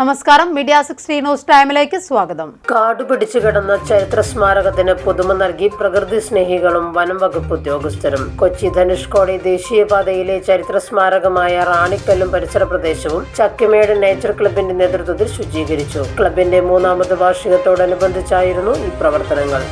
നമസ്കാരം. Media sixty news ടൈമിലേക്ക് സ്വാഗതം. കാട് പിടിച്ചു കിടന്ന ചരിത്ര സ്മാരകത്തിന് പുതുമ നൽകി പ്രകൃതി സ്നേഹികളും വനം വകുപ്പ് ഉദ്യോഗസ്ഥരും. കൊച്ചി ധനുഷ്കോടി ദേശീയപാതയിലെ ചരിത്ര സ്മാരകമായ റാണിക്കല്ലും പരിസര പ്രദേശവും ചക്കിമേട് നേച്ചർ ക്ലബിന്റെ നേതൃത്വത്തിൽ ശുചീകരിച്ചു. ക്ലബിന്റെ മൂന്നാമത് വാർഷികത്തോടനുബന്ധിച്ചായിരുന്നു ഈ പ്രവർത്തനങ്ങൾ.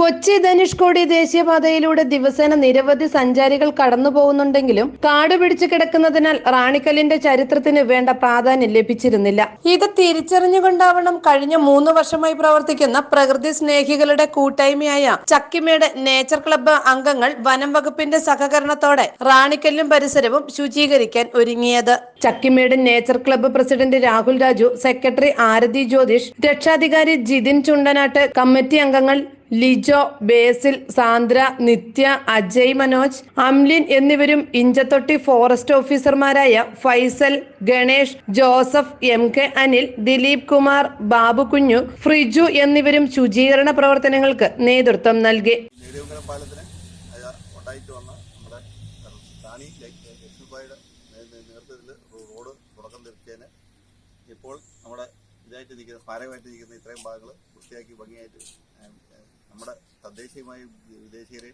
കൊച്ചി ധനുഷ്കോടി ദേശീയപാതയിലൂടെ ദിവസേന നിരവധി സഞ്ചാരികൾ കടന്നു പോകുന്നുണ്ടെങ്കിലും കാട് പിടിച്ചു കിടക്കുന്നതിനാൽ റാണിക്കലിന്റെ ചരിത്രത്തിന് വേണ്ട പ്രാധാന്യം ലഭിച്ചിരുന്നില്ല. ഇത് തിരിച്ചറിഞ്ഞുകൊണ്ടാവണം കഴിഞ്ഞ മൂന്ന് വർഷമായി പ്രവർത്തിക്കുന്ന പ്രകൃതി സ്നേഹികളുടെ കൂട്ടായ്മയായ ചക്കിമേട് നേച്ചർ ക്ലബ്ബ് അംഗങ്ങൾ വനം വകുപ്പിന്റെ സഹകരണത്തോടെ റാണിക്കല്ലും പരിസരവും ശുചീകരിക്കാൻ ഒരുങ്ങിയത്. Chakkimedu nature club president Rahul Raju secretary Arathi Jyothish രക്ഷാധികാരി ജിതിൻ ചുണ്ടനാട്ട് കമ്മിറ്റി അംഗങ്ങൾ ലിജോ ബേസിൽ സാന്ദ്ര നിത്യ അജയ് മനോജ് അംലിൻ എന്നിവരും ഇഞ്ചത്തൊട്ടി ഫോറസ്റ്റ് ഓഫീസർമാരായ Faisal Ganesh Joseph M K Anil Dileep Kumar Babu Kunju Friju എന്നിവരും ശുചീകരണ പ്രവർത്തനങ്ങൾക്ക് നേതൃത്വം നൽകി. റോഡ് ഇപ്പോൾ നമ്മുടെ ഇതായിട്ട് നിൽക്കുന്ന സ്മാരകമായിട്ട് നിൽക്കുന്ന ഇത്രയും ഭാഗങ്ങൾ വൃത്തിയാക്കി ഭംഗിയായിട്ട് നമ്മുടെ തദ്ദേശീയമായി വിദേശീയരെ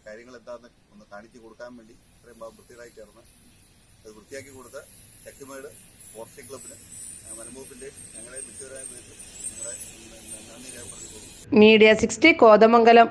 കാര്യങ്ങൾ എന്താണെന്ന് ഒന്ന് കാണിച്ചു കൊടുക്കാൻ വേണ്ടി ഇത്രയും വൃത്തിയായി ചേർന്ന് അത് വൃത്തിയാക്കി കൊടുത്ത തെക്കുമേട് ഫോറസ്റ്റ് ക്ലബിന് വനംവകുപ്പിന്റെ ഞങ്ങളെ മിച്ചവരായ നന്ദി രേഖപ്പെടുത്തി മീഡിയ സിക്സ്റ്റി കോതമംഗലം